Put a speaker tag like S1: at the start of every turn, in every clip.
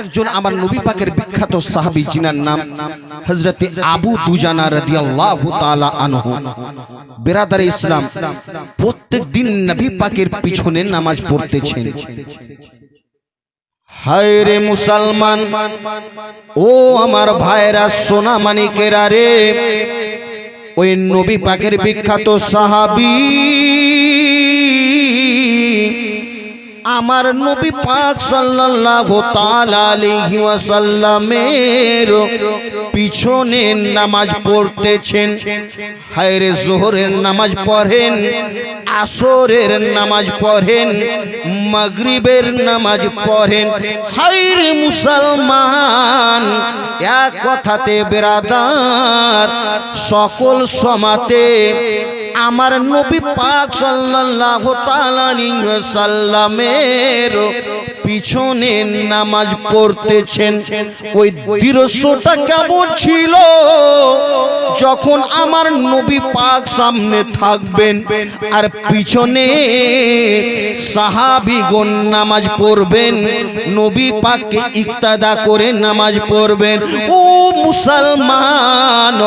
S1: একজন আমার নবী পাকের বিখ্যাত সাহাবী, জিনার নাম হযরতে আবু দুজানা রাদিয়াল্লাহু তাআলা আনহু। বেরাদার ইসলাম প্রত্যেক দিন নবী পাকের পিছনে নামাজ পড়তেছেন। হায় রে মুসলমান, ও আমার ভাইরা, সোনা মানিকেরা রে, ওই নবী পাকের বিখ্যাত সাহাবী আমার নবী পাক সাল্লাল্লাহু তাআলা আলাইহি ওয়াসাল্লামের পিছনে নামাজ পড়তেছেন। হায়রে জোহরের নামাজ পড়েন, আসরের নামাজ পড়েন, মাগরিবের নামাজ পড়েন। হায়রে মুসলমান, এক কথাতে বেরাদার, সকল সমাতে আমার নবী পাক সাল্লাল্লাহু তাআলা আলাইহি ওয়াসাল্লামের পিছনে নামাজ পড়তেছেন। ওই দৃশ্যটা কেমন ছিল? যখন আমার নবী পাক সামনে থাকবেন আর পিছনে সাহাবিগণ নামাজ পড়বেন, নবী পাককে ইক্তাদা করে নামাজ পড়বেন। ও মুসলমান,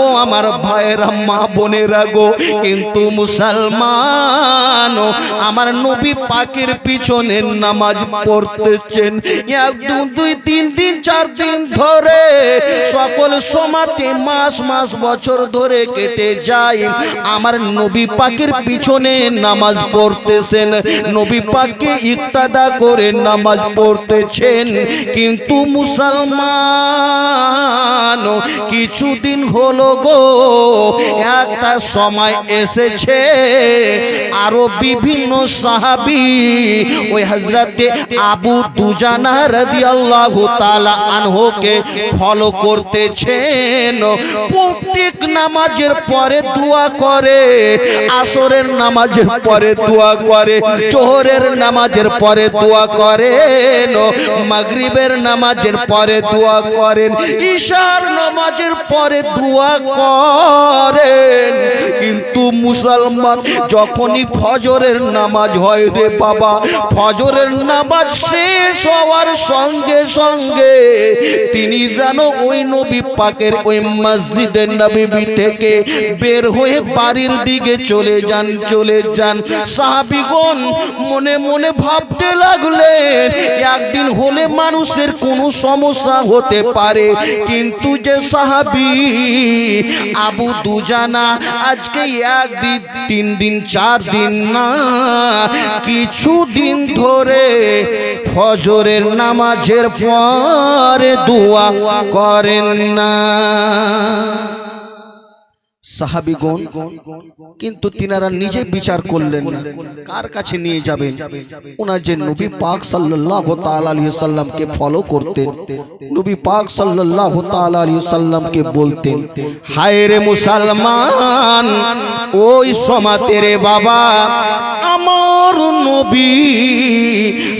S1: ও আমার ভাইয়েরা, মা বোনেরা গো, কিন্তু মুসলমান, আমার নবী পাকের পিছনে নামাজ পড়তেছেন। এক দুই, তিন দিন চার দিন ধরে সকল সমাতে মাস মাস, বছর ধরে কেটে যায়। আমার নবী পাকের পিছনে নামাজ পড়তেছেন। নবী পাককে ইক্তাদা করে নামাজ পড়তেছেন। কিন্তু মুসলমান, কিছুদিন হলো গো, একটা সময় এসেছে। আরও বিভিন্ন সাহাবি ওই হজরতে আবু দুজানা রাদিয়াল্লাহু তাআলা আনহুকে ফলো করতেছেন। প্রত্যেক নামাজের পরে দোয়া করে, আসরের নামাজের পরে দোয়া করে, জোহরের নামাজের পরে দোয়া করেন, মাগরিবের নামাজের পরে দোয়া করেন, ঈশার নামাজের পরে দোয়া করেন। কিন্তু মুসলমান যখনই ফজরের নামাজ হয় রে বাবা, ফজরের নামাজ শেষ হওয়ার সঙ্গে সঙ্গে তিনি যেন ওই নবী পাকের ওই মসজিদের নবী থেকে বের হয়ে বাড়ির দিকে চলে যান চলে যান। সাহাবিগণ মনে মনে ভাবতে লাগলেন, একদিন হলে মানুষের কোনো সমস্যা হতে পারে। কিন্তু যে সাহাবি আবু দুজানা আজকে একদিন, তিন দিন, চার দিন না, কিছু দিন ধরে ফজরের নামাজের পরে দোয়া করেন না। সাহাবিগণ, কিন্তু তিনারা নিজে বিচার করলেন না। কার কাছে নিয়ে যাবেন? ওনার যে নবী পাক আলাইহি সাল্লামকে ফলো করতেন, নবী পাক আলাইহি সাল্লামকে বলতেন, হায় রে মুসলমান, ওই সমাতে রে বাবা আমার নবী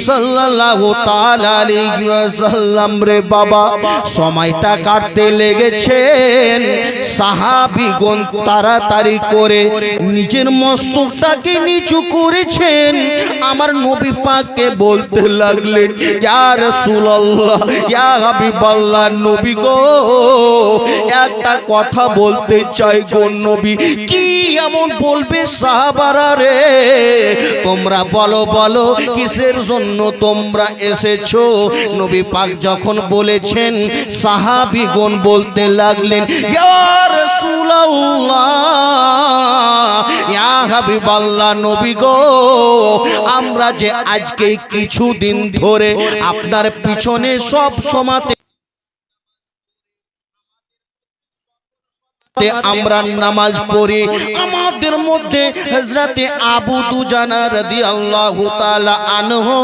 S1: সাল্লাল্লাহু তাআলা আলাইহি ওয়াসাল্লাম রে বাবা, সময়টা কাটতে লেগেছেন। সাহাবীগণ তাড়াতাড়ি করে নিজের মস্তকটাকে নিচু করেছেন, আমার নবী পাককে বলতে লাগলেন, ইয়া রাসূলুল্লাহ, ইয়া হাবিবাল্লাহ, নবী গো, একটা কথা বলতে চাই গো নবী, কি এমন বলবে সাহাবারা রে? তোমরা বলো বলো, কিসের জন্য তোমরা এসেছ? নবী পাক যখন বলেছেন, সাহাবিগণ বলতে লাগলেন, ইয়া রাসূলুল্লাহ হাবিবাল্লাহ নবী গো আমরা যে আজকে কিছুদিন ধরে আপনার পিছনে সব সমাতে তে আমরা নামাজ পড়ি। আমাদের মধ্যে হজরতে আবু দুজানা রাদিয়াল্লাহু তাআলা আনহু,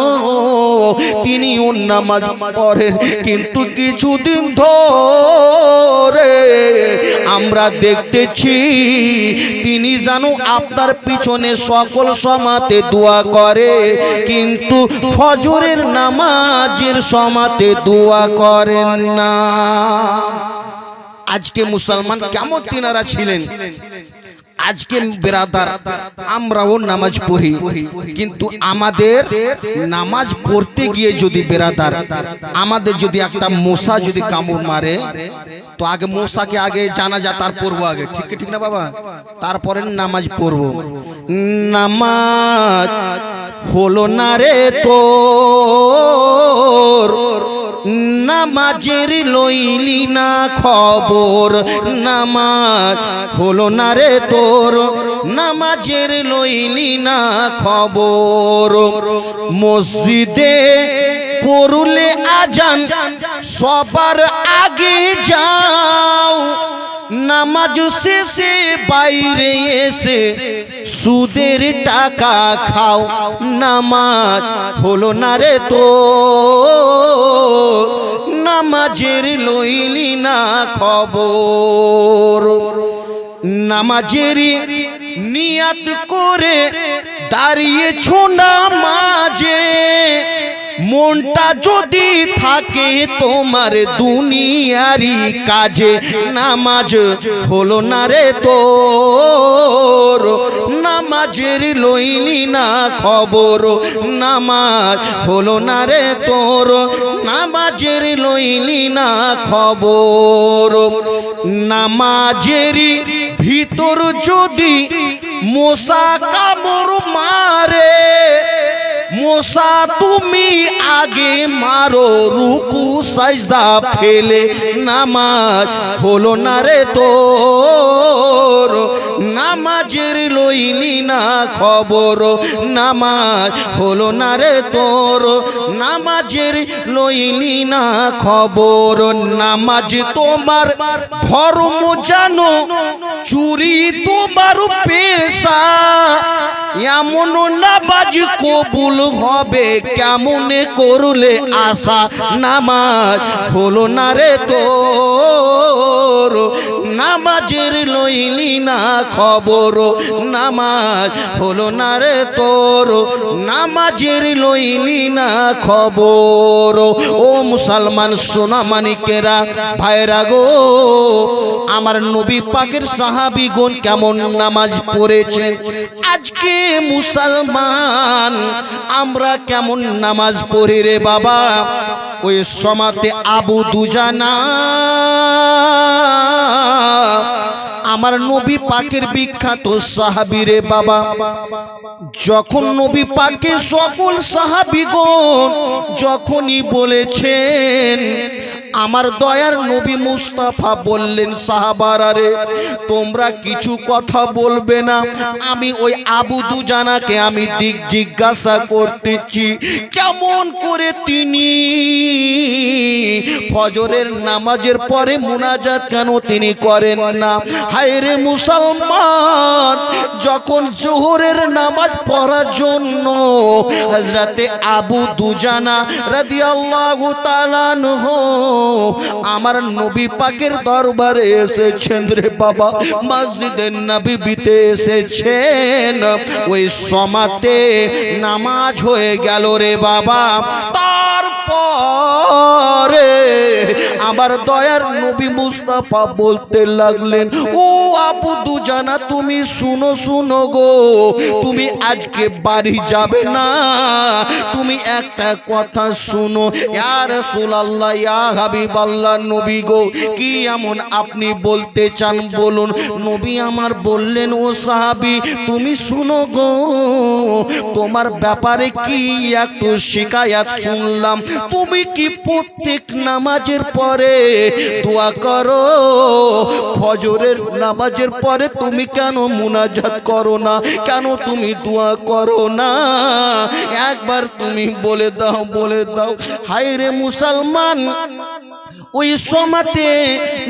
S1: তিনিও নামাজ পড়েন। কিন্তু কিছুদিন ধরে আমরা দেখতেছি, তিনি জানো আপনার পিছনে সকল সমাতে দোয়া করে, কিন্তু ফজরের নামাজের সমাতে দোয়া করেন না। আজকে মুসলমান কেমন তিনারা ছিলেন? আজকে বেরাদার, আমরাও নামাজ পড়ি, কিন্তু আমাদের নামাজ পড়তে গিয়ে যদি বেরাদার, আমাদের যদি একটা মশা যদি কামড় মারে, তো আগে মশাকে আগে জানা যা তার পড়ব আগে। ঠিক ঠিক না বাবা? তারপরে নামাজ পড়ব। নামাজ হলো না রে তোর। নামাজের লইলি না খবর, নামাজ হলো না রে তোর। নামাজের লইলি না খবর। মসজিদে পড়লে আজান সবার আগে যাও। নামাজ শেষে বাইরে এসে সুদের টাকা খাও। নামাজ হলো না রে তো নামাজের লইলি না খবর। নামাজের নিয়াত করে দাঁড়িয়েছ নামাজে, মনটা যদি থাকে তোমার দুনিয়ারি কাজে, নামাজ হলো না রে তোর। নামাজের লইলি না খবর, নামাজ হলো না রে তোর। নামাজের লইলি না খবর, নামাজেরই ভিতর যদি মশা কামড় মারে মশা তুমি আগে মারো, রুকু, সাজদা ফেলে। নামাজ হলো না রে তোর। নামাজের লইলি না খবর, নামাজ হলো না রে তোর। নামাজের লইলি না খবর, নামাজ তোমার ধর্ম জানো, চুরি তোমার পেশা। এমন নামাজ কবুল হবে, কেমন করলে আশা? নামাজ হলো না রে তোর। নামাজের লইলি না খবর নামাজ হলো না রে তোর? নামাজের লইলি না খবর? ও মুসলমান সোনা মানিকেরা ভাইরা গো, আমার নবী পাকের সাহাবিগণ কেমন নামাজ পড়েছেন আজকে মুসলমান, আমরা কেমন নামাজ পড়ি রে বাবা? ওই সমাতে আবু দুজানা আমার নবী পাকের বিখ্যাত সাহাবিরে বাবা। যখন নবী পাকে সকল সাহাবিগণ যখনই বলেছেন আমার দয়ার নবী মুস্তাফা বললেন সাহাবারারে তোমরা কিছু কথা বলবে না। আমি ওই আবু দুজানাকে আমি দিক জিজ্ঞাসা করতেছি, কেমন করে তিনি ফজরের নামাজের পরে মুনাজাত কেন তিনি করেন না? হায় রে মুসলমান, যখন জোহরের নামাজ পড়ার জন্য হজরতে আবু দুজানা রাদিয়াল্লাহু তাআলা আনহু আমার নবী পাকের দরবারে এসেছেন রে বাবা মসজিদের নবীতে এসেছেন। ওই সমাতে নামাজ হয়ে গেল রে বাবা, তারপরে আমার দয়ার নবী মুস্তাফা বলতে লাগলেন, ও আপু দুজানা, তুমি শুনো শুনো গো, তুমি আজকে বাড়ি যাবে না। তুমি একটা কথা শুনো, ইয়া রাসূলুল্লাহ, ইয়া হাবিব আল্লাহ নবী গো, কি এমন আপনি বলতে চান বলুন? নবী আমার বললেন, ও সাহাবী, তুমি শুনো গো, তোমার ব্যাপারে কি একটু শিকায়াত শুনলাম। তুমি কি প্রত্যেক নামাজের পরে দোয়া করো। ফজরের নামাজের পরে তুমি কেন মুনাজাত করো না? কেন তুমি দোয়া করো না? একবার তুমি বলে দাও বলে দাও। হায় রে মুসলমান ওই সমাতে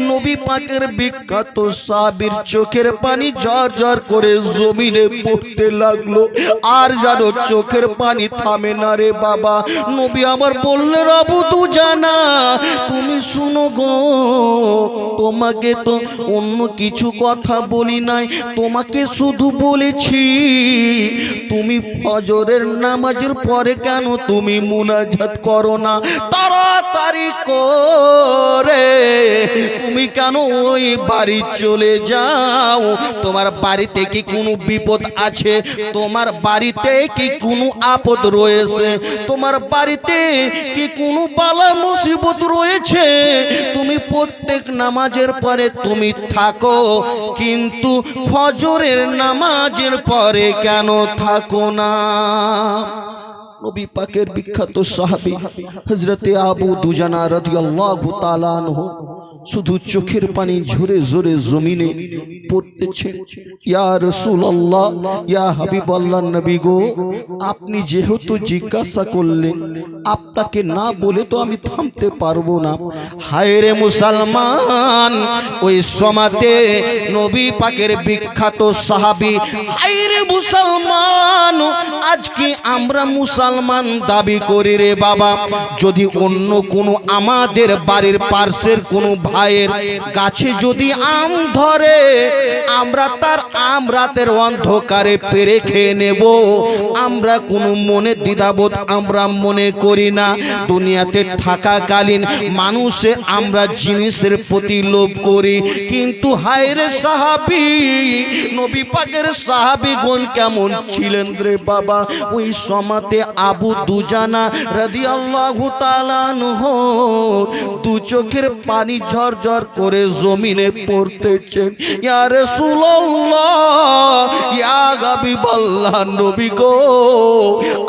S1: নবী পাকের বিখ্যাত সাবির চোখের পানি ঝর ঝর করে জমিনে পড়তে লাগল। আর জানো চোখের পানি থামে না রে বাবা। নবী আমার বললে রবু তু জানা তুমি শুনো গো, তোমাকে তো অন্য কিছু কথা বলি নাই, তোমাকে শুধু বলেছি তুমি ফজরের নামাজের পরে কেন তুমি মুনাজাত করো না? তাড়াতাড়ি করে। তুমি কেন ওই বাড়ি চলে যাও? তোমার বাড়িতে কি কোনো বিপদ আছে? তোমার বাড়িতে কি কোনো আপদ রয়েছে? তোমার বাড়িতে কি কোনো বালা মুসিবত রয়েছে? তুমি প্রত্যেক নামাজের পরে তুমি থাকো, কিন্তু ফজরের নামাজের পরে কেন থাকো? না। নবী পাকের বিখ্যাত সাহাবী হযরতে আবু দুজানা রাদিয়াল্লাহু তাআলা আনহু শুধু চোখের পানি ঝরে ঝরে জমিনে পড়তেছেন। ইয়া রাসূলুল্লাহ, ইয়া হাবিবাল্লাহ নবী গো, আপনি যেহেতু জিজ্ঞাসা করলেন, আপনাকে না বলে তো আমি থামতে পারব না। হায় রে মুসলমান, ওই সমাতে নবী পাকের বিখ্যাত সাহাবি, হায় রে মুসলমান, আজকে আমরা মুসলমান দাবি করি রে বাবা, যদি অন্য কোনো আমাদের বাড়ির পার্শ্বের কোনো ভাইয়ের গাছে যদি আম ধরে, আমরা তার আম রাতের অন্ধকারে পেরে খেয়ে নেব। আমরা কোনো মনে দ্বিধাবোধ আমরা মনে করি না। দুনিয়াতে থাকাকালীন মানুষে আমরা জিনিসের প্রতি লোভ করি। কিন্তু হায়রে সাহাবি, নবী পাকের সাহাবিগণ কেমন ছিলেন রে বাবা? ওই সমাতে আবু দুজানা রাদি আল্লাহ দু চোখের পানি ঝরঝর করে জমিনে পড়তেছেন। ইয়ারে সুল্লাহ নবী গো,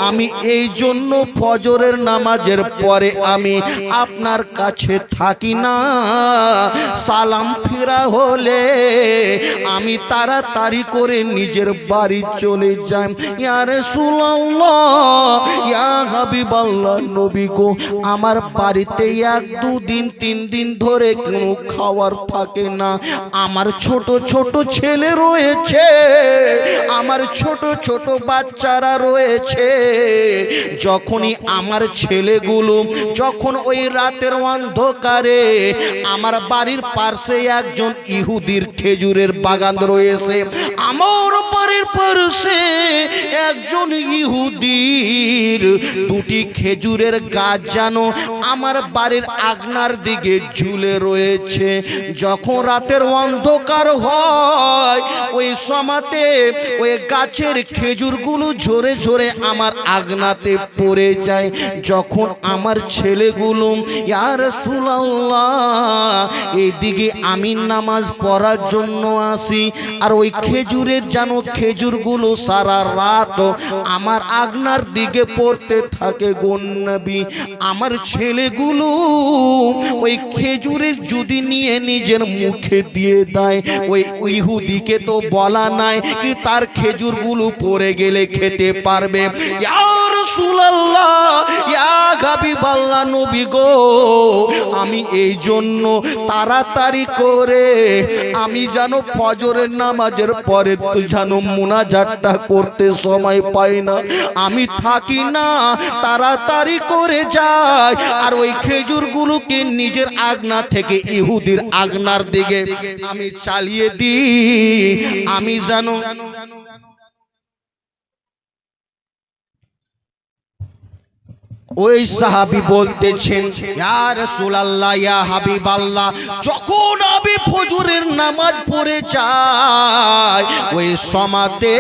S1: আমি এই জন্য ফজরের নামাজের পরে আমি আপনার কাছে থাকি না। সালাম ফিরা হলে আমি তাড়াতাড়ি করে নিজের বাড়ি চলে যাই। ইয়ারে সুল্লাহ ইয়া হাবিবাল্লাহ, নবী গো, আমার বাড়িতে এক দু দিন তিন দিন ধরে কোনো খাবার থাকে না। আমার ছোট ছোট ছেলে রয়েছে, আমার ছোট ছোট বাচ্চারা রয়েছে। যখনই আমার ছেলেগুলো, যখন ওই রাতের অন্ধকারে আমার বাড়ির পাশে একজন ইহুদির খেজুরের বাগান রয়েছে আমার বাড়ির পাশে একজন ইহুদির দুটি খেজুরের গাছ যেন আমার বাড়ির আগনার দিকে ঝুলে রয়েছে। যখন রাতের অন্ধকার হয়, ওই সমাতে ওই গাছের খেজুরগুলো ঝরে ঝরে আমার আগনাতে পড়ে যায়। যখন আমার ছেলেগুলো ইয়ার সুলাল্লাহ এইদিকে আমি নামাজ পড়ার জন্য আসি। আর ওই খেজুরের যেন খেজুরগুলো সারা রাত আমার আগনার দিকে পড়তে থাকে গন্নবী আমার ছেলেগুলো ওই খেজুরের যদি নিয়ে নিজের মুখে দিয়ে দেয়, ওই ইহুদিকে তো বলা নাই কি তার খেজুরগুলো পড়ে গেলে খেতে পারবে। ইয়ার সুলাল্লাহ ইয়া হাবিবাল্লাহ নবী গো, আমি এই জন্য তাড়াতাড়ি করে আমি যেন ফজরের নামাজের পরে তুই যেন মুনাজাতটা করতে সময় পাই না। আমি থাকি না, তাড়াতাড়ি করে যাই। আর ওই খেজুরগুলোকে নিজের আগনা থেকে ইহুদির আগনার দিকে আমি চালিয়ে দিই। আমি যেন ওই সাহাবি বলতেছেন, ইয়া রাসূলুল্লাহ, ইয়া হাবিবাল্লাহ, যখন আমি ফজরের নামাজ পড়ে যাই, ওই সমাতে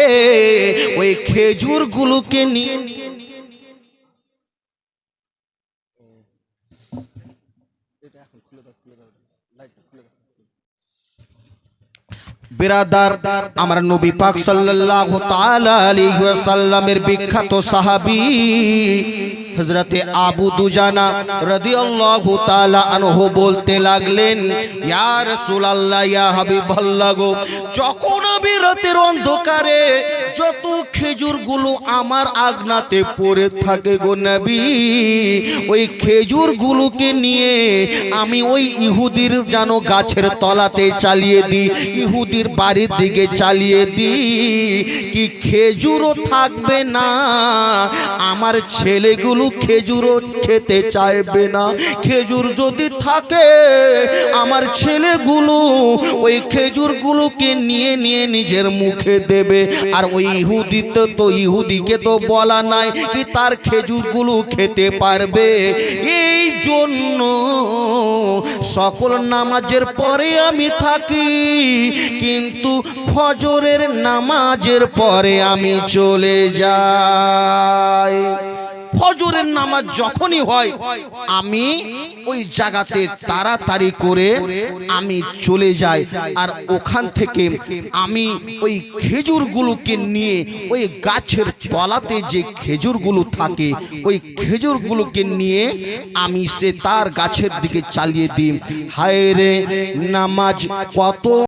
S1: ওই খেজুরগুলোকে নিয়ে বিরাদার, আমার নবী পাক সাল্লাল্লাহু তাআলা আলাইহি ওয়াসাল্লামের বিখ্যাত সাহাবী হযরতে আবু দুজানা রাদিয়াল্লাহু তাআলা আনহু বলতে লাগলেন, ইয়া রাসূলুল্লাহ, ইয়া হাবিবাল্লাহ গো, যখন আমি রাতের অন্ধকারে যত খেজুরগুলো আমার আগনাতে পড়ে থাকে গো নবী, ওই খেজুরগুলোকে নিয়ে আমি ওই ইহুদির যেন গাছের তলাতে চালিয়ে দিই, ইহুদির বাড়ির দিকে চালিয়ে দিই, কি খেজুরও থাকবে না? আমার ছেলেগুলো খেজুরও খেতে চাইবে না। খেজুর যদি থাকে, আমার ছেলেগুলো ওই খেজুরগুলোকে নিয়ে নিয়ে নিজের মুখে দেবে। আর ওই ইহুদিতে তো, ইহুদিকে তো বলা নাই কি তার খেজুরগুলো খেতে পারবে। এই জন্য সকল নামাজের পরে আমি থাকি, কিন্তু ফজরের নামাজের পরে আমি চলে যাই। ফজরের নামাজ যখনই হয়, আমি ওই জায়গাতে তাড়াতাড়ি করে আমি চলে যাই। আর ওখান থেকে আমি ওই খেজুরগুলোকে নিয়ে ওই গাছের তলাতে যে খেজুরগুলো থাকে, ওই খেজুরগুলোকে নিয়ে আমি সে তার গাছের দিকে চালিয়ে দিই। হায় রে, নামাজ কত